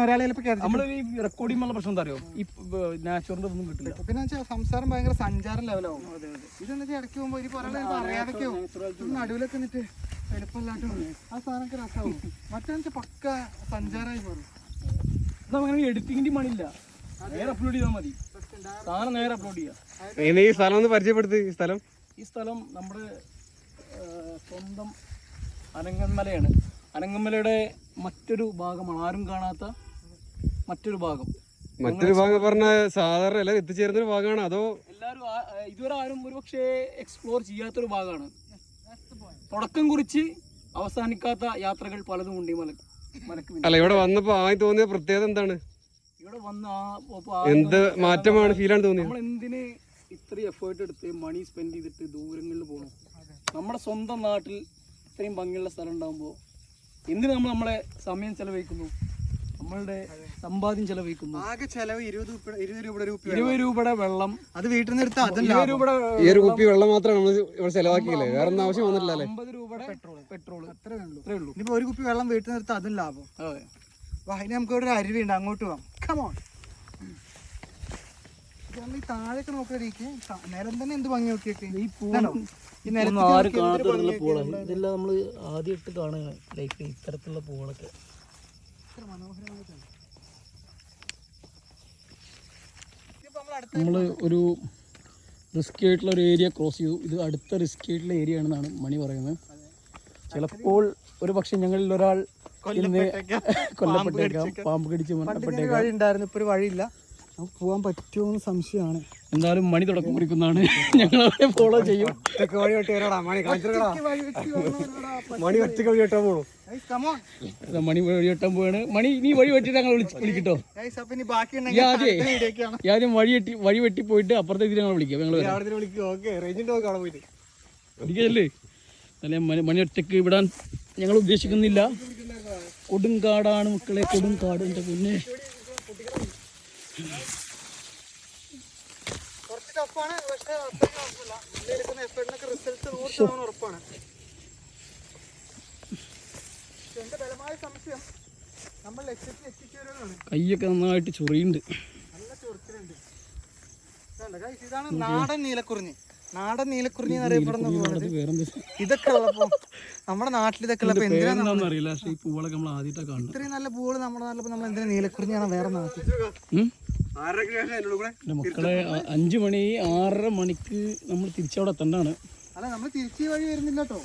ഒരാളെ നമ്മൾ ഈ എന്നുള്ള പ്രശ്നം എന്താ അറിയോ? ഈ നാച്ചുറലിന്റെ ഒന്നും കിട്ടില്ല. പിന്നെ വെച്ചാൽ സംസാരം ഭയങ്കര സഞ്ചാരം ലെവലാവും ഇതെന്ന് വെച്ചാൽ ഇടയ്ക്ക് പോകുമ്പോ ഒരു പറയാൻ അറിയാതൊക്കെ നടുവിലൊക്കെ നിന്നിട്ട് എളുപ്പമില്ലാട്ടോ. ആ സാധനമൊക്കെ രസമാവും മറ്റേ പക്ക സഞ്ചാരമായി മാറും. നമുക്ക് എഡിറ്റിംഗിന്റെ പണിയില്ല. നേരെ അപ്ലോഡ് ചെയ്താൽ മതി. സാധനം നേരെ അപ്ലോഡ് ചെയ്യാം. ഈ സ്ഥലം ഒന്ന് പരിചയപ്പെടുത്ത് ഈ സ്ഥലം. ഈ സ്ഥലം നമ്മുടെ സ്വന്തം അനങ്ങന്മലയാണ് അനങ്ങന്മലയുടെ മറ്റൊരു ഭാഗമാണ്. ആരും കാണാത്ത മറ്റൊരു ഭാഗം. മറ്റൊരു ഭാഗം പറഞ്ഞ സാധാരണ എല്ലാം എത്തിച്ചേരുന്ന ഒരു ഭാഗമാണ്. അതോ എല്ലാവരും ഇതുവരെ ആരും ഒരുപക്ഷെ എക്സ്പ്ലോർ ചെയ്യാത്തൊരു ഭാഗമാണ്. തുടക്കം കുറിച്ച് അവസാനിക്കാത്ത യാത്രകൾ പലതും ഉണ്ട് ഈ മല മലക്ക്. അല്ല ഇവിടെ വന്നപ്പോ ആയി തോന്നിയ പ്രത്യേകത എന്താണ്? ഇവിടെ വന്ന് എന്ത് മാറ്റമാണ് ഫീലാണ് തോന്നിയത് നമ്മൾ എന്തിന് ഇത്ര എഫേർട്ട് എടുത്ത് മണി സ്പെൻഡ് ചെയ്തിട്ട് ദൂരങ്ങളിൽ പോകണം നമ്മുടെ സ്വന്തം നാട്ടിൽ ഇത്രയും ഭംഗിയുള്ള സ്ഥലം ഉണ്ടാകുമ്പോൾ എന്തിന് നമ്മൾ നമ്മളെ സമയം ചെലവഴിക്കുന്നു? നമ്മളുടെ സമ്പാദ്യം ചെലവഴിക്കുന്നു. ആകെ ചെലവ് ഇരുപത് രൂപ ഇരുപത് രൂപയുടെ ഒരു ഉപ്പ ഇരുപത് രൂപയുടെ വെള്ളം. അത് വീട്ടിൽ നിന്ന് എടുത്താൽ അതല്ല ഇരുപത് രൂപയുടെ ഈ ഒരു കുപ്പി വെള്ളം. മാത്രമാണ് നമ്മൾ ഇവിടെ ചെലവാക്കിയില്ലേ? വേറെ ഒന്നും ആവശ്യം വന്നിട്ടില്ല അല്ലേ? അമ്പത് രൂപയുടെ പെട്രോൾ പെട്രോൾ അത്രേ ഉള്ളൂ. അത്രേ ഉള്ളൂ. ഇനിയിപ്പോ ഒരു കുപ്പി വെള്ളം വീട്ടിൽ നിന്ന് എടുത്താൽ അതും ലാഭം. അതെ. വാ ഇനി നമുക്ക് ഇവിടെ ഒരു അരുവിയുണ്ട് അങ്ങോട്ട് പോവാം കമോൺ ഈ താഴേക്ക് നോക്കിയിരിക്കെ നിലം തന്നെ എന്ത് ഭംഗി നോക്കിയൊക്കെ? ഈ ഇതാണോ? ഈ നിലത്ത് ആരും കാണാത്ത പൂളാണ് ഇതെല്ലാം നമ്മൾ ആദ്യമായിട്ട് കാണുക ലൈഫിൽ ഇത്തരത്തിലുള്ള പൂളൊക്കെ ഇത്ര മനോഹരമായിട്ടാണ്. നമ്മൾ ഒരു റിസ്ക് ആയിട്ടുള്ള ഒരു ഏരിയ ക്രോസ് ചെയ്തു. ഇത് അടുത്ത റിസ്ക് ആയിട്ടുള്ള ഏരിയ ആണെന്നാണ് മണി പറയുന്നത്. ചിലപ്പോൾ ഒരു പക്ഷെ ഞങ്ങളിൽ ഒരാൾ ഇന്ന് കൊല്ലപ്പെട്ടേക്കാം. പാമ്പ് കടിച്ച് മരണപ്പെട്ടേക്കാം. വഴി ഉണ്ടായിരുന്നു ഇപ്പൊ ഒരു വഴിയില്ല. നമുക്ക് പോകാൻ പറ്റുമോ എന്ന് സംശയമാണ്. എന്തായാലും മണി തുടക്കം കുറിക്കുന്നതാണ്. ഞങ്ങൾ അവരെ ഫോളോ ചെയ്യും. മണി ഒറ്റ വഴി വെച്ച് മണി ഒറ്റയ്ക്ക് വഴി വെട്ടാൻ പോണു. മണി വഴി വെട്ടാൻ പോവാണ്. മണി നീ വഴി വെട്ടിട്ട് ഞങ്ങൾ വിളിക്കട്ടോ. ആദ്യേ വഴി വെട്ടി വഴി വെട്ടി പോയിട്ട് അപ്പുറത്തെ ഇതിൽ ഞങ്ങൾ വിളിക്കാം. ഞങ്ങൾ ഇരിക്കല്ലേ അല്ലെ മണി മണി ഒറ്റയ്ക്ക് വിടാൻ ഞങ്ങൾ ഉദ്ദേശിക്കുന്നില്ല. കൊടുങ്കാടാണ് മക്കളെ കൊടുങ്കാട് എന്റെ പിന്നെ. കുറച്ച് പക്ഷേ നൂറ് ശതമാനം ഉറപ്പാണ്. എന്റെ ബലമായ സംശയം. നമ്മൾ ലക്ഷ്യത്തിൽ എത്തിച്ചേരുന്നതാണ് കൈയൊക്കെ നന്നായിട്ട് ചൊറിയുണ്ട്. നല്ല ചൊറിച്ചിലുണ്ട്. ഇതാണ് നാടൻ നീലക്കുറിഞ്ഞി. നാടൻ നീലക്കുറിഞ്ഞി എന്നറിയപ്പെടുന്ന ഇതൊക്കെ ഉള്ളപ്പോ നമ്മുടെ നാട്ടിൽ ഇതൊക്കെ ഉള്ളപ്പോ എന്തിനാ നമ്മൾ എന്താണെന്ന് അറിയില്ല പക്ഷേ ഈ പൂവളൊക്കെ നമ്മൾ ആദ്യമായിട്ടാണ് കാണുന്നത്. ഇത്രയും നല്ല പൂൾ നമ്മുടെ നാട്ടിൽ നമ്മൾ എന്തിനാ നീലക്കുറിഞ്ഞാണ് വേറെ നാട്ടിൽ? മക്കളെ അഞ്ചു മണി ആറര മണിക്ക് നമ്മൾ തിരിച്ചവിടെ എത്തേണ്ടതാണ്. അല്ല നമ്മൾ തിരിച്ചു വഴി വരുന്നില്ല കേട്ടോ.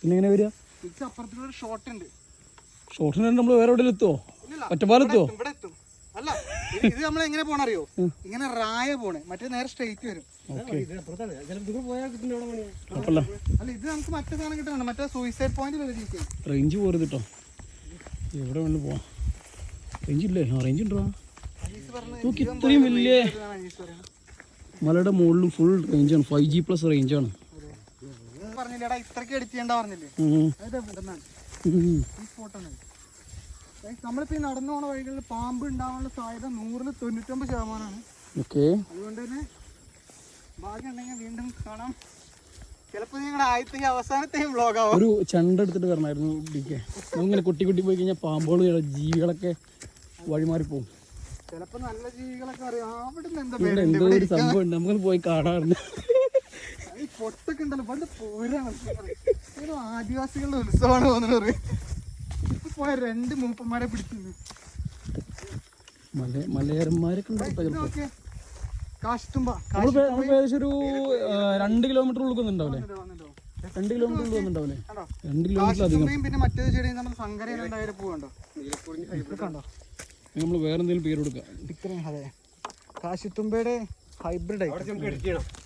പിന്നെ എങ്ങനെ വരിക? തിരിച്ചപ്പുറത്തുള്ള ഷോർട്ട് ഉണ്ട്. ഷോർട്ടിന് നമ്മൾ വേറെ എവിടെയെങ്കിലും എത്തുമോ. ഒറ്റപ്പാലെത്തുമോ ഇവിടെ എത്തും അല്ല ഇത് നമ്മൾ എങ്ങനെ പോണറിയോ? ഇങ്ങനെ റായ പോണേ. മറ്റേ നേരെ സ്ട്രെയിറ്റ് വരും. അല്ല ഇത് നമുക്ക് മറ്റേ സാധനം കിട്ടണം മറ്റേ സൂയിസൈഡ് പോയിന്റ് റേഞ്ച് പോരുത് കേട്ടോ എവിടെ വേണമെങ്കിലും പോവാം. റേഞ്ച് ഇല്ലേ? ആ റേഞ്ച് ഉണ്ടോ? നോക്കി ഇത്രയും വലിയ മലയുടെ മുകളിലും ഫുൾ റേഞ്ചാണ് ഫൈവ് ജി പ്ലസ് റേഞ്ചാണ് പറഞ്ഞില്ലേടാ ഇത്രയ്ക്ക് എഡിറ്റ് ചെയ്യണ്ട പറഞ്ഞില്ലേ? സ്പോട്ടാണ് നമ്മളിപ്പോ ഈ നടന്നു പോണ വഴികളിൽ പാമ്പ് ഉണ്ടാവാനുള്ള സാധ്യത നൂറിൽ തൊണ്ണൂറ്റൊമ്പത് ശതമാനമാണ്. ഓക്കെ. അതുകൊണ്ട് തന്നെ ഭാഗ്യം ഉണ്ടെങ്കിൽ വീണ്ടും കാണാം. ചിലപ്പോൾ നിങ്ങളുടെ ആദ്യത്തെയും അവസാനത്തെയും ഒരു ചണ്ട എടുത്തിട്ട് വരണമായിരുന്നു പിടിക്കാൻ ഇങ്ങനെ കൊട്ടി കൊട്ടി പോയി കഴിഞ്ഞാൽ പാമ്പുകൾ ജീവികളൊക്കെ വഴിമാറി പോകും ചിലപ്പോൾ നല്ല ജീവികളൊക്കെ അറിയാം. അവിടെ നിന്ന് എന്താ ഒരു സംഭവം ഉണ്ട്. നമുക്കൊന്ന് പോയി കാണാറുണ്ട് പൊട്ടൊക്കെ ഉണ്ടല്ലോ. പണ്ട് പോരാണ് ഏതോ ആദിവാസികളുടെ ഉത്സവമാണ് തോന്നുന്നത് ഇപ്പൊ പോയ രണ്ട് മൂപ്പന്മാരെ പിടിക്കുന്നു മല മലയരന്മാരൊക്കെ ഉണ്ട് കേട്ടോ ചിലപ്പോൾ ഓക്കെ കാശിത്തുമ്പ നമ്മൾ നമ്മൾ ഏകദേശം ഒരു രണ്ട് കിലോമീറ്റർ ഉൾക്കുന്നുണ്ടാവില്ലേ രണ്ട് കിലോമീറ്റർ രണ്ട് കിലോമീറ്റർ അധികം പിന്നെ ചെടി നമ്മൾ നമ്മൾ വേറെ എന്തെങ്കിലും പേര് കൊടുക്കാം. ഇത്രയും അതെ. കാശിത്തുമ്പയുടെ ഹൈബ്രിഡ്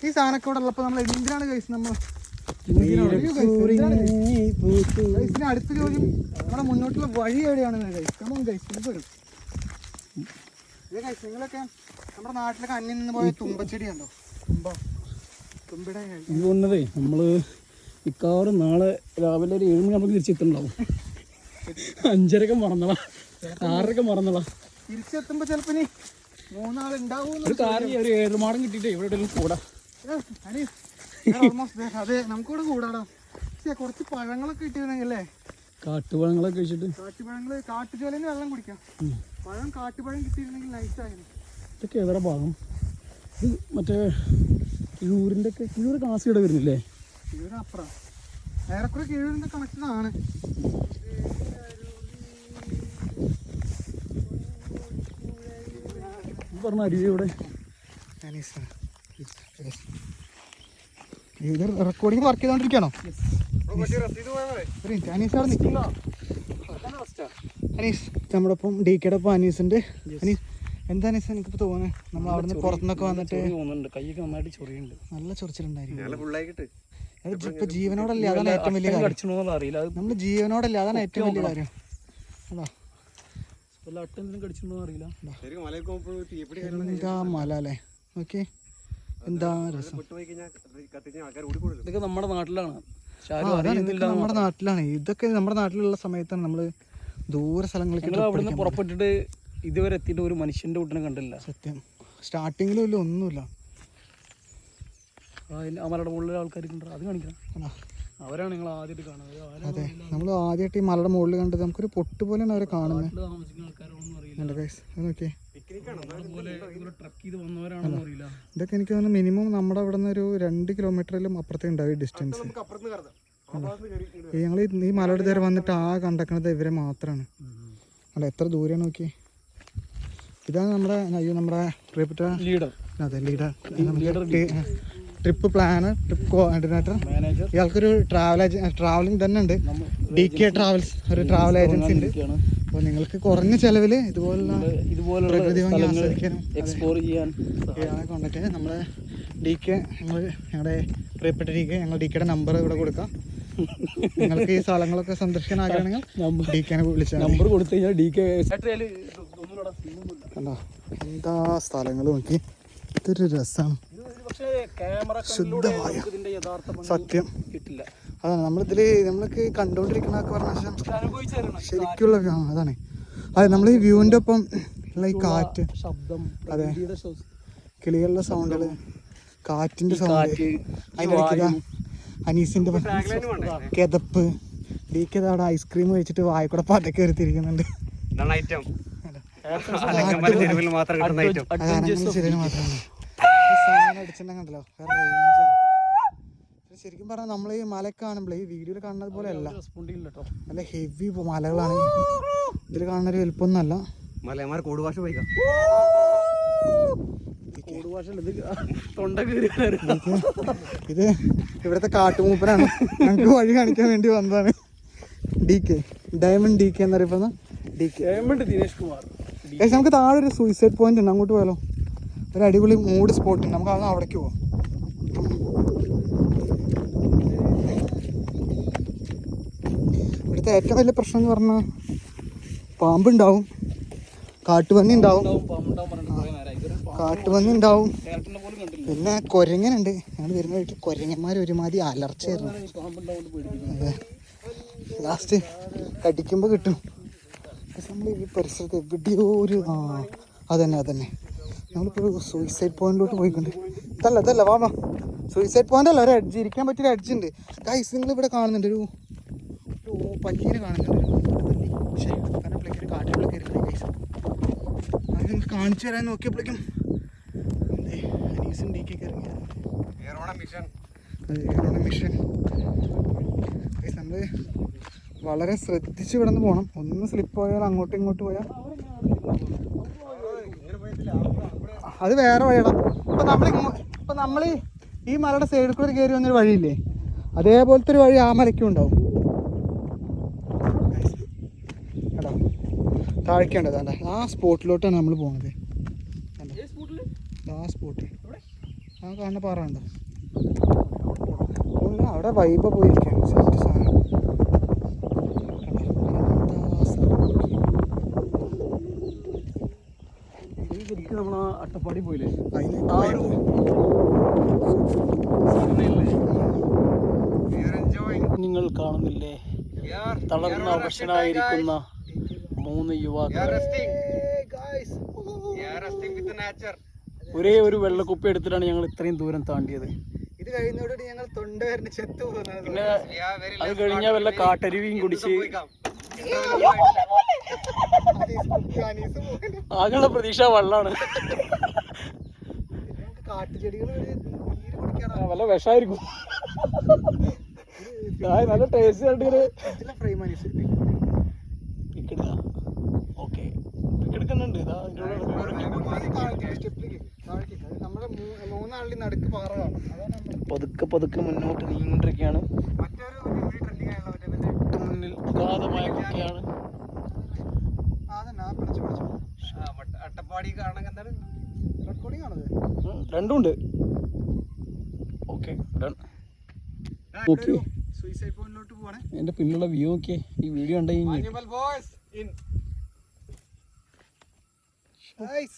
ഈ സാധനമൊക്കെ ഇവിടെ ഉള്ളപ്പോൾ നമ്മൾ എന്തിനാണ് കഴിച്ചത് നമ്മൾ അടുത്ത ചോദ്യം നമ്മുടെ മുന്നോട്ടുള്ള വഴി എവിടെയാണ് കഴിച്ച് കമോൺ കഴിച്ച് വരും നിങ്ങളൊക്കെ നമ്മുടെ നാട്ടിലൊക്കെ അന്യം നിന്ന് പോയ തുമ്പച്ചെടിയുണ്ടോ തുമ്പ തുമ്പയുടെ ഇത് വന്നതേ നമ്മൾ മിക്കവാറും നാളെ രാവിലെ ഒരു ഏഴ് മണി നമുക്ക് തിരിച്ചെത്തുന്നുണ്ടാവും. അഞ്ചരക്ക് മറന്നള. ആറരക്ക് മറന്നള. തിരിച്ചെത്തുമ്പോ ചിലപ്പോ മൂന്നാളുണ്ടാവും ഒരു കാര്യം ഒരു ഏഴുമാടം കിട്ടിയിട്ട് ഇവിടെ കൂടാ. അതെ നമുക്കിവിടെ കൂടാടാ. കുറച്ച് പഴങ്ങളൊക്കെ കിട്ടിയിരുന്നെങ്കിൽ അല്ലേ? കാട്ടുപഴങ്ങളൊക്കെ കഴിച്ചിട്ട് കാട്ടുപഴങ്ങൾ കാട്ടുചോലന് വെള്ളം കുടിക്കാം. പഴം കാട്ടുപഴം കിട്ടിയിരുന്നെങ്കിൽ നൈസായിരുന്നു ഇതൊക്കെ ഏതാ ഭാഗം? ഇത് മറ്റേ കിഴൂരിന്റെ ഒക്കെ കിഴൂർ കാസിയുടെ വരുന്നില്ലേ? കിഴൂര് അപ്പുറം. ഏറെക്കുറെ കിഴൂരിന്റെ കണക്ഷൻ ആണ്. പറഞ്ഞ അരുവി ഇവിടെ ഇത് റെക്കോർഡിംഗ് വർക്ക് ചെയ്തോണ്ടിരിക്കണോ അനീസ് അവിടെ അനീസ് നമ്മുടെ ഒപ്പം ഡി കെയുടെ ഒപ്പം അനീസ് ഉണ്ട് അനീസ് എന്താ അനീസ് എനിക്കിപ്പോ തോന്നുന്നത് നമ്മൾ അവിടെ നിന്ന് പുറത്തുനിന്നൊക്കെ വന്നിട്ട് കൈയൊക്കെ നന്നായിട്ട് ചൊറിയുണ്ട് നല്ല ചൊറിച്ചിലുണ്ടായിരിക്കും. ഇപ്പൊ ജീവനോടല്ലേ? അതാണ് ഏറ്റവും വലിയ കാര്യം. അറിയില്ല. നമ്മൾ ജീവനോടല്ലേ? അതാണ് ഏറ്റവും വലിയ കാര്യം. അതാ. മല അല്ലേ? ഓക്കെ എന്താ രസം? ഇതൊക്കെ നമ്മുടെ നാട്ടിലാണ്. നമ്മുടെ നാട്ടിലാണ്. ഇതൊക്കെ നമ്മുടെ നാട്ടിലുള്ള സമയത്താണ് നമ്മൾ ദൂര സ്ഥലങ്ങളിലേക്ക് അവിടുന്ന് പുറപ്പെട്ടിട്ട് ഇതുവരെ എത്തിയിട്ട് ഒരു മനുഷ്യന്റെ കൂട്ടിനെ കണ്ടില്ല. സത്യം. സ്റ്റാർട്ടിങ്ങിലും ഇല്ല ഒന്നുമില്ല. മലയുടെ മുകളിലെ ആൾക്കാർക്ക് അത് കാണിക്കണം? അവരാണ് നിങ്ങൾ ആദ്യമായിട്ട് കാണുന്നത്. അതെ. നമ്മൾ ആദ്യമായിട്ട് ഈ മലയുടെ മുകളിൽ കണ്ടത് നമുക്കൊരു പൊട്ട് പോലെയാണ് അവരെ കാണുന്നത്. നോക്കിയേ. ഇതൊക്കെ എനിക്ക് തോന്നുന്നു മിനിമം നമ്മുടെ അവിടെ നിന്ന് ഒരു രണ്ട് കിലോമീറ്ററിലും അപ്പുറത്തേ ഉണ്ടാവും ഡിസ്റ്റൻസ് ഞങ്ങൾ ഈ മലയുടെ നേരെ വന്നിട്ട് ആ. കണ്ടക്കണത് ഇവരെ മാത്രമാണ് അല്ല എത്ര ദൂരെ നോക്കി ഇതാണ് നമ്മുടെ അയ്യോ നമ്മുടെ പ്രിയപ്പെട്ട ലീഡർ അതെ leader trip planner trip coordinator. Manager ഇയാൾക്കൊരു travel travelling തന്നെ ഉണ്ട്. ഡി കെ ട്രാവൽസ് ഒരു ട്രാവൽ ഏജൻസി ഉണ്ട്. അപ്പോൾ നിങ്ങൾക്ക് കുറഞ്ഞ ചെലവിൽ ഇതുപോലുള്ള ഇതുപോലുള്ള പ്രകൃതി ഭംഗി സ്ഥലങ്ങൾ ആസ്വദിക്കാനും എക്സ്പ്ലോർ ചെയ്യാൻ ഇയാളെ കോണ്ടാക്ട് നമ്മുടെ ഡി കെ ഞങ്ങൾ ഞങ്ങളുടെ പ്രിയപ്പെട്ട ഡി കെ ഞങ്ങൾ ഡി കെയുടെ നമ്പർ ഇവിടെ കൊടുക്കാം. നിങ്ങൾക്ക് ഈ സ്ഥലങ്ങളൊക്കെ സന്ദർശിക്കാൻ ആഗ്രഹമാണെങ്കിൽ ഡി കെനെ വിളിച്ചാൽ നമ്പർ കൊടുത്തു കഴിഞ്ഞാൽ ഡി കെ കണ്ടോ? എന്താ സ്ഥലങ്ങൾ നോക്കി? ഇതൊരു രസമാണ് ശുദ്ധമായ സത്യം. കിട്ടില്ല. അതാണ് നമ്മളിതിൽ നമ്മൾക്ക് കണ്ടുകൊണ്ടിരിക്കണൊക്കെ പറഞ്ഞാൽ ശരിക്കുള്ള അതാണ്. അതെ നമ്മൾ ഈ വ്യൂവിന്റെ ഒപ്പം ഉള്ള ഈ കാറ്റ് ശബ്ദം അതെ. കിളികളുടെ സൗണ്ടുകൾ കാറ്റിന്റെ സൗണ്ട് കാറ്റ് അതിനിടയ്ക്ക് അനീസിന്റെ കിതപ്പ്. ഡി കെ അവിടെ ഐസ്ക്രീം കഴിച്ചിട്ട് വായക്കൂടെ പതക്കെ എടുത്തിരിക്കുന്നുണ്ട് ഇതാണ് ഐറ്റം മാത്രം മാത്രമാണ് സാധനം വേറെ ശരിക്കും പറഞ്ഞാൽ നമ്മൾ ഈ മല കാണുമ്പോൾ ഈ വീഡിയോയിൽ കാണുന്നത് പോലെ അല്ല നല്ല ഹെവി മലകളാണ്. ഇതിൽ കാണുന്ന ഒരു വലുപ്പമൊന്നുമല്ല. മലയന്മാർ കൂടുഭാഷ പോയിക്കാം ഭാഷയിൽ ഇത് ഇവിടത്തെ കാട്ടുമൂപ്പനാണ്. ഞങ്ങൾക്ക് വഴി കാണിക്കാൻ വേണ്ടി വന്നതാണ്. D K diamond D K എന്നറിയപ്പെടുന്ന D K diamond Dinesh Kumar ഏകദേശം നമുക്ക് താഴെ ഒരു സൂയിസൈഡ് പോയിന്റ് ഉണ്ട്. അങ്ങോട്ട് പോയാലോ? ഒരു അടിപൊളി മൂഡ് സ്പോട്ട് നമുക്ക് അത് അവിടേക്ക് പോവാം. ഇവിടുത്തെ ഏറ്റവും വലിയ പ്രശ്നം എന്ന് പറഞ്ഞാൽ പാമ്പുണ്ടാവും. കാട്ടുപന്നി ഉണ്ടാവും. ഇതൊരു കാട്ടുപന്നി ഉണ്ടാവും. പിന്നെ കൊരങ്ങനുണ്ട്. ഞങ്ങൾ വരുന്ന വഴിക്ക് കൊരങ്ങന്മാർ ഒരുമാതിരി അലർച്ചയായിരുന്നു അതെ. ലാസ്റ്റ് കടിക്കുമ്പോൾ കിട്ടും. നമ്മൾ ഈ പരിസരത്ത് എവിടെയോ ഒരു ആ അതന്നെ അതന്നെ. നമ്മളിപ്പോൾ സൂയിസൈഡ് പോയിന്റിലോട്ട് പോയിക്കൊണ്ട്. ഇതല്ല ഇതല്ല വാ വാ. സൂയിസൈഡ് പോയിന്റ് അല്ല ഒരു അഡ്ജ് ഇരിക്കാൻ പറ്റിയൊരു എഡ്ജ് ഉണ്ട് ഗൈസ് നിങ്ങൾ ഇവിടെ കാണുന്നുണ്ട് ഒരു പല്ലിനെ കാണുന്നുണ്ട് ഒരു പല്ലി. പക്ഷേ പറഞ്ഞപ്പോഴേക്കും ഒരു കാട്ടിലേക്ക് കയറി ഗൈസ് അത് നിങ്ങൾക്ക് കാണിച്ചു തരാൻ നോക്കിയപ്പോഴേക്കും അനീസും ഡി മിഷൻ മിഷൻ നമ്മൾ വളരെ ശ്രദ്ധിച്ച് ഇവിടെ നിന്ന് പോകണം ഒന്ന് സ്ലിപ്പ് പോയാൽ അങ്ങോട്ടും ഇങ്ങോട്ടും പോയാൽ അത് വേറെ വഴിയടാ. ഇപ്പം നമ്മൾ ഇപ്പം നമ്മൾ ഈ മലയുടെ സൈഡിൽ കൂടെ കയറി വന്നൊരു വഴിയില്ലേ? അതേപോലത്തെ ഒരു വഴി ആ മലയ്ക്കും ഉണ്ടാവും. കേട്ടോ താഴ്ക്കേണ്ടത് അല്ല ആ സ്പോട്ടിലോട്ടാണ് നമ്മൾ പോകുന്നത് ആ സ്പോട്ട്. ആ കാണുന്ന പാറ ഉണ്ടോ അവിടെ വൈബ പോയിരിക്കുകയാണ്. സെറ്റ് സാധനം എന്താ സ്ഥലം നോക്കി. ഇത് ശരിക്കും നമ്മൾ അട്ടപ്പാടി പോയില്ലേ? ആ ഒരു നിങ്ങൾ കാണുന്നില്ലേ? തളർന്ന അവശനായിരിക്കുന്ന മൂന്ന് യുവാക്കൾ ഒരേ ഒരു വെള്ളക്കുപ്പി എടുത്തിട്ടാണ് ഞങ്ങൾ ഇത്രയും ദൂരം താണ്ടിയത്. ഇത് ഞങ്ങൾ തൊണ്ട ചെത്തു ചെത്ത് പോകുന്നത് പിന്നെ അത് കഴിഞ്ഞാൽ വല്ല കാട്ടരുവിയും കുടിച്ച്. ആകെയുള്ള പ്രതീക്ഷ കുടിക്കാറാ. വല്ല വിഷമായിരിക്കും. നല്ല ടേസ്റ്റ് അനീസ്. പിക്കെടുക്ക ഓക്കെ പിക്കെടുക്കുന്നുണ്ട് ഇതാ അതിന്റെ ഉള്ളിൽ മുന്നോട്ട് താഴേക്ക് അഗാധമായ കുട്ടിയാണ് ആ, അതന്നെ ആ പിടിച്ചു പിടിച്ചു. അട്ടപ്പാടി കാണാൻ എന്താണ് റെക്കോർഡിംഗ് ആണത്. രണ്ടും ഉണ്ട് ഓക്കെ ഓക്കെ സൂയിസൈഡ് പോയിന്റിലോട്ട് പോവാണ്. എന്റെ പിന്നിലുള്ള വ്യൂ നോക്കിയേ. ഈ വീഡിയോ കണ്ടു കഴിഞ്ഞാൽ ഇൻ Guys,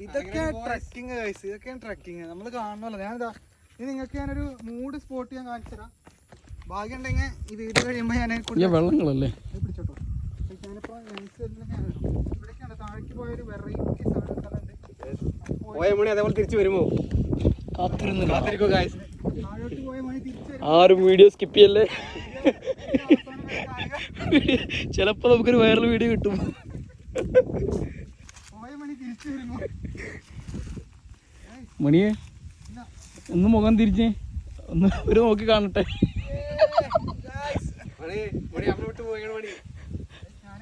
ഇതൊക്കെയാണ് ട്രക്കിങ് ഇതൊക്കെയാണ് ട്രക്കിങ് നമ്മൾ കാണണമല്ലോ ഞാനിതാ ഇത് നിങ്ങൾക്ക് ഞാനൊരു മൂഡ് സ്പോട്ട് ഞാൻ കാണിച്ചു തരാം ഭാഗ്യം ഉണ്ടെങ്കിൽ ഈ വീഡിയോ കഴിയുമ്പോൾ ഞാൻ വെള്ളങ്ങളല്ലേ? ഇത് പിടിച്ചോട്ടോ. ഞാനിപ്പോൾ യങ്സ്റ്റേഴ്സിലൊക്കെയാണ് ഇവിടേക്കാണ്. താഴേക്ക് പോയൊരു വെറൈറ്റി പോയ മണി അതേപോലെ തിരിച്ചു വരുമോ? കാത്തിരുന്ന് കാത്തിരിക്കോ ഗായ്സ് താഴോട്ട് പോയ മണി തിരിച്ചു വരും. ആരും വീഡിയോ സ്കിപ്പ് ചെയ്യല്ലേ? ചിലപ്പോ ചിലപ്പോൾ നമുക്കൊരു വൈറൽ വീഡിയോ കിട്ടും. മണിയെ ഒന്ന് മുഖം തിരിച്ചേ ഒന്ന് ഒരു നോക്കി കാണട്ടെ മണി മണി അവിടെ വിട്ട് പോയ മണി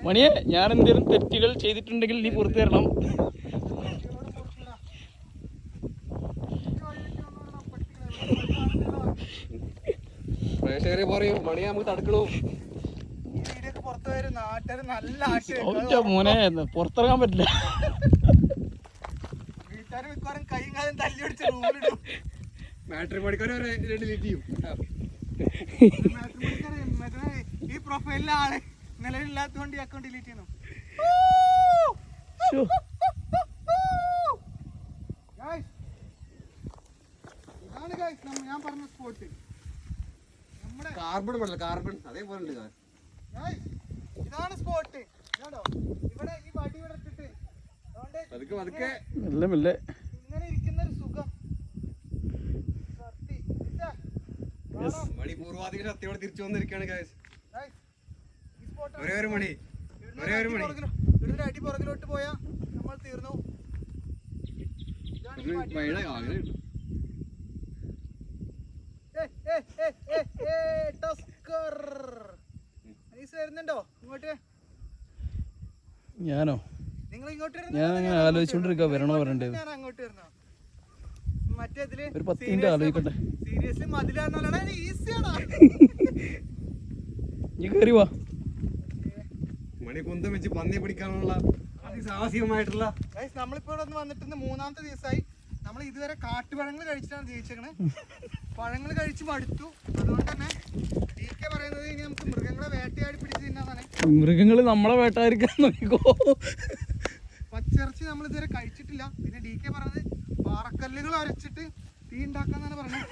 മണിയെ ഞാൻ എന്തെങ്കിലും തെറ്റുകൾ ചെയ്തിട്ടുണ്ടെങ്കിൽ നീ പുറത്തു തരണം പ്രേക്ഷകരെ പറയൂ മണിയെ നമുക്ക് തടുക്കളൂ മോനെ പുറത്തിറങ്ങാൻ പറ്റില്ല. വീട്ടുകാർ മിക്കവാറും കൈയും പ്രൊഫൈലിലെ ആൾ നിലവിലില്ലാത്തതുകൊണ്ട് ഈ അക്കൗണ്ട് ഡിലീറ്റ് ചെയ്യുന്നു. ഇതാണ് ഞാൻ പറഞ്ഞ സ്പോട്ട് നമ്മുടെ കാർബൺ കാർബൺ അതേപോലെ ഇതാണ് സ്പോട്ട് ഇവിടെ ഈ വടി ഇവിടെ ഇട്ടിട്ട്. ഇങ്ങനെ ഇരിക്കുന്ന ഒരു സുഖം. സത്യം. ഇതാ. കാണാം. മണി പൂർവാധികം സത്യോടെ തിരിച്ചു വന്നിരിക്കുകയാണ് ഗായ്സ് Guys, ഈ spot ആണ്. ഒരേ ഒരു മണി. ഒരേ ഒരു മണി. ഇവിടുന്ന് അടി പുറകിലോട്ട് പോയാ നമ്മൾ തീർന്നു. ഈ വരുന്നുണ്ടോ? ഇങ്ങോട്ട് ഞാനോ? നിങ്ങൾ ഇങ്ങോട്ട്? ഞാൻ അങ്ങനെ ഞാൻ ആലോചിച്ചുകൊണ്ടിരിക്കുക വരണോ വരണ്ടേ ഞാൻ അങ്ങോട്ട് വരുന്നോ? മറ്റേതിൽ ഒരു പത്ത് മിനിറ്റ് ആലോചിക്കട്ടെ. സീരിയസ്ലി ഈസിയാണോ നീ കയറി വാ. മണി കുന്തം വെച്ച് പന്നി പിടിക്കാനുള്ള അതിസാഹസികമായിട്ടുള്ള നമ്മളിപ്പോ ഇവിടെ വന്നിട്ട് മൂന്നാമത്തെ ദിവസമായി നമ്മൾ ഇതുവരെ കാട്ടുപഴങ്ങൾ കഴിച്ചിട്ടാണ് ജീവിച്ചേക്കണേ. പഴങ്ങൾ കഴിച്ച് മടുത്തു. അതുകൊണ്ട് തന്നെ ഡി കെ പറയുന്നത് ഇനി നമുക്ക് മൃഗങ്ങളെ വേട്ടയാടി പിടിച്ച് തിന്നാന്നാണ്. മൃഗങ്ങൾ നമ്മളെ വേട്ടായിരിക്കാൻ നോക്കിക്കോ. പച്ചിറച്ചി നമ്മൾ ഇതുവരെ കഴിച്ചിട്ടില്ല. പിന്നെ ഡി കെ പറഞ്ഞത് പാറക്കല്ലുകൾ അരച്ചിട്ട് തീ ഉണ്ടാക്കാന്നാണ് പറഞ്ഞത്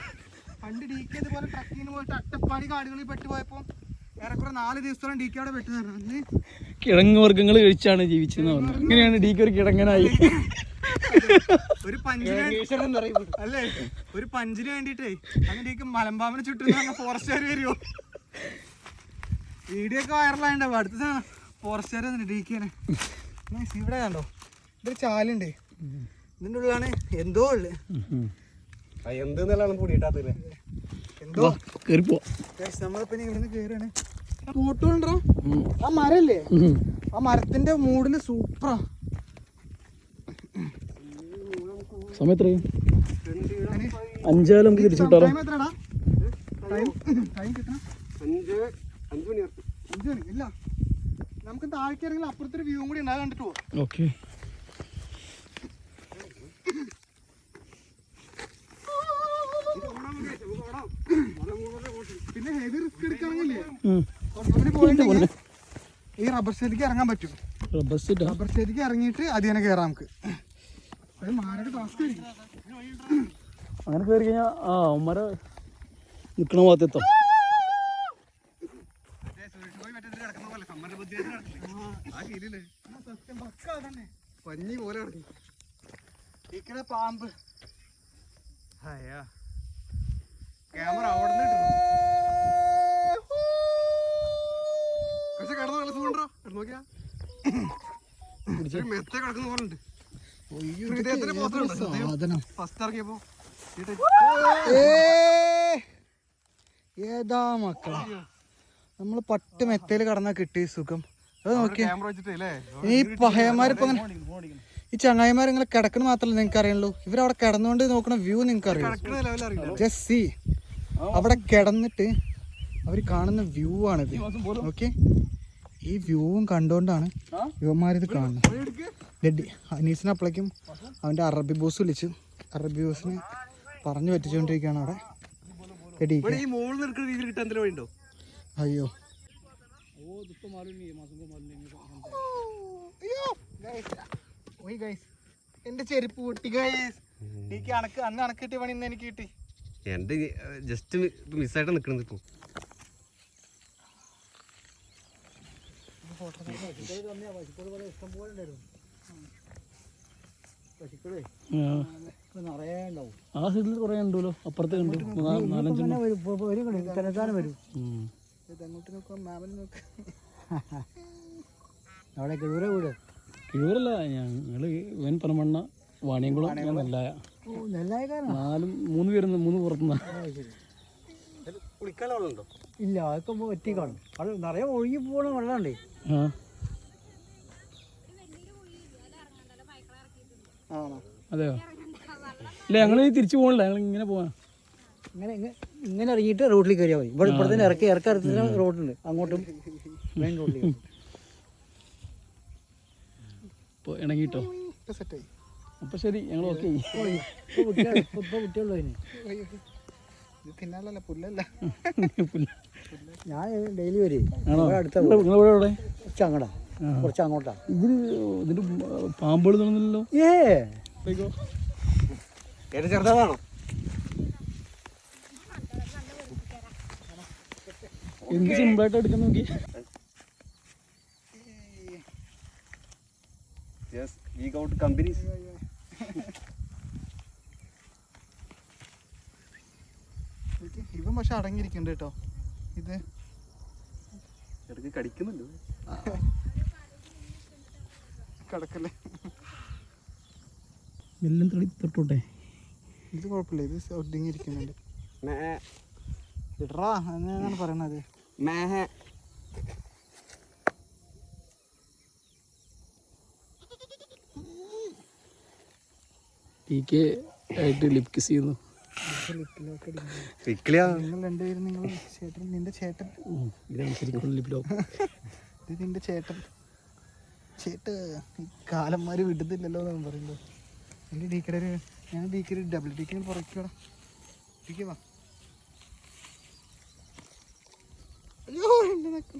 പണ്ട് ഡി കെ ഇതുപോലെ ട്രക്കിങ്ങിന് പോയിട്ട് അട്ടപ്പാടി കാടുകളിൽ പെട്ടുപോയപ്പോൾ ഏറെക്കുറെ നാല് ദിവസത്തോളം ഡി കെ കിഴങ്ങ് വർഗങ്ങൾ കഴിച്ചാണ് ജീവിച്ചതെന്ന് പറഞ്ഞു. അങ്ങനെയാണ് ഡീക്ക് ഒരു കിഴങ്ങനായി. ഒരു പഞ്ചിന് അല്ലേ? ഒരു പഞ്ചിന് വേണ്ടിട്ടേ അങ്ങനെ ഡി കെ ചുറ്റും ചുറ്റുന്ന ഫോറസ്റ്റുകാർ വരുമോ വീഡിയോ ഒക്കെ വൈറലായിണ്ടാവും അടുത്ത ഫോറസ്റ്റുകാർ തന്നെ ഡി കെനെ ഇവിടെ കണ്ടോ? ഇതൊരു ചാലുണ്ട്. ഇതിന്റെ ഉള്ളിലാണ് എന്തോ ഉള്ളു. എന്ത് നിലാണ് പൊടിയിട്ടാത്തല്ലേ എന്തോ? കയറിപ്പോ Guys, നമ്മളിപ്പോ ഇവിടുന്ന് കേറാണ് ഫോട്ടോ ഉണ്ടോ ആ മരല്ലേ? ആ മരത്തിന്റെ മൂടിൽ സൂപ്പറാ. സമയം എത്രയും അഞ്ചാലും നമുക്ക് തിരിച്ചു മണി ഇല്ല. നമുക്ക് താഴേക്ക് ഇറങ്ങി അപ്പുറത്തൊരു വ്യൂ കൂടി ഉണ്ട് അത് കണ്ടിട്ട് പോവാം. ഓക്കെ. പിന്നെ ഹെവി റിസ്ക് എടുക്കണമെങ്കിലേ റബ്ബർ സ്റ്റേറ്റിലേക്ക് ഇറങ്ങാൻ പറ്റും. ബസ്സിട്ടാ റബ്ബർ സ്റ്റേറ്റിലേക്ക് ഇറങ്ങിയിട്ട് അതിനെ കയറാം നമുക്ക്. അത് ടാസ്ക് അങ്ങനെ കയറി കഴിഞ്ഞാൽ ആ ഉമ്മര നിൽക്കണ ഭാഗത്തെത്താം സത്യം പക്ക അതന്നെ പഞ്ഞി പോലെ കിടക്കും ഇക്കടെ പാമ്പ് ക്യാമറ അവിടെ നിന്ന് പക്ഷെ കിടന്നു നല്ല സുഖണ്ടോ നോക്കിയാ മെത്ത കിടക്കുന്ന പോലെ ഉണ്ട് ഹൃദയത്തിന്റെ പോസ്റ്റർ ഉണ്ട് സാധനം? ഏതാ മക്കള? നമ്മൾ പട്ട് മെത്തയിൽ കടന്നാ കിട്ടി സുഖം. അത് നോക്കി ഈ പഹയന്മാരിപ്പോ അങ്ങനെ ഈ ചങ്ങായിമാർ ഇങ്ങനെ കിടക്കണ മാത്രമല്ല നിങ്ങൾക്ക് അറിയുള്ളൂ ഇവരവിടെ കിടന്നുകൊണ്ട് നോക്കണ വ്യൂ നിങ്ങൾക്ക് അറിയാം ജസ്റ്റ് സി അവിടെ കിടന്നിട്ട് അവർ കാണുന്ന വ്യൂ ആണിത്. ഓക്കെ ഈ വ്യൂവും കണ്ടുകൊണ്ടാണ് യുവന്മാരിത് കാണുന്നത് ഡെഡി അനീസിനെ അപ്പളേക്കും അവന്റെ അറബി ബോസ് വിളിച്ചു അറബി ബോസിനെ പറഞ്ഞു പറ്റിച്ചുകൊണ്ടിരിക്കുകയാണ് അവിടെ. ഡെഡി അയ്യോ. എന്റെ ചെരുപ്പ് പൊട്ടി ഗൈസ് എനിക്ക് അണക്ക് അന്ന് അണക്ക് കിട്ടിയ പണി ഇന്ന് എനിക്ക് കിട്ടി. എന്റെ ജസ്റ്റ് മിസ്സായിട്ട് നിൽക്കുന്നത് ഇപ്പൊ ആ സൈഡിൽ കുറെ ഉണ്ടല്ലോ അപ്പുറത്ത് കണ്ടു മൂന്നാ- തലസ്ഥാനം വരും അവിടെ കിഴൂര വീട് കിഴൂരല്ല ഞങ്ങൾ ഇവൻ പനമണ്ണ വാണിയംകുളം ഞാൻ നെല്ലായ നാലും മൂന്ന് പേരുന്ന് മൂന്ന് പുറത്തുനിന്നാ കുളിക്കാനുള്ളുണ്ടോ ഇല്ല അതൊക്കെ ഒറ്റ കാണും അത് നിറയെ ഒഴുകി പോകണ വെള്ളമുണ്ടേ അതെയോ? ഇല്ല ഞങ്ങൾ തിരിച്ചു പോകണില്ല ഞങ്ങൾ ഇങ്ങനെ പോവാ. ഇങ്ങനെ ഇങ്ങനെ ഇറങ്ങിയിട്ട് റോഡിൽ കയറിയാൽ മതി. ഇവിടെ ഇപ്പുറത്തേന് ഇറക്കി ഇറക്കി റോഡുണ്ട്. അങ്ങോട്ടും മെയിൻ റോഡിൽ ഇപ്പോൾ ഇണങ്ങിട്ടോ? അപ്പൊ ശരി ഞങ്ങൾ ഓക്കെ ഇപ്പോൾ കുട്ടികൾ ഇപ്പോൾ ഇപ്പോൾ കുട്ടികളുള്ളൂ അതിന് ഇത് തിന്നാലല്ല പുല്ലല്ല. ഞാൻ ഡെയിലി വരും. ആണോ? നിങ്ങൾ ഇവിടെ എവിടെ കുറച്ച് അങ്ങടാ. കുറച്ച് അങ്ങോട്ടാ. ഇതിന് ഇതിന്റെ പാമ്പുകൾ തോന്നുന്നില്ലല്ലോ ഏ. ചെറുതാണോ? എന്ത് സിമ്പിളായിട്ട് എടുക്കാൻ നോക്കി? ഈ ഔട്ട് കമ്പനീസ് ഇത് പക്ഷെ അടങ്ങിയിരിക്കുന്നുണ്ട് കേട്ടോ. ഇത്. ഇടയ്ക്ക് കടിക്കുന്നുണ്ട്. കിടക്കല്ലേ. എല്ലാം തടി തൊട്ടോട്ടെ. ഇത് കുഴപ്പമില്ല ഇത് ഒതുങ്ങിയിരിക്കുന്നുണ്ട്. ഇടറാ എന്നാണ് പറയണത്? മേ. ടി കെ ആയിട്ട് ലിപ് കിസ് ചെയ്യുന്നു. ഇക്ലിയാ. നിങ്ങൾ രണ്ടുപേരും നിങ്ങൾ ചേട്ടൻ നിന്റെ ചേട്ടൻ. ഇതാണ് ശരിക്കും ലിപ് ലോക്ക് ഇത് നിന്റെ ചേട്ടൻ. ചേട്ട് കാലന്മാര് വിടുന്നില്ലല്ലോ എന്നാണ് പറയുന്നത്. എന്റെ ഡീക്കടെ ഞാൻ ഡീക്കര് ഡബിൾ ഡീക്കിന് പുറയ്ക്കടാ. ഡീക്ക് വാ. അയ്യോ എന്റെ നക്ക്.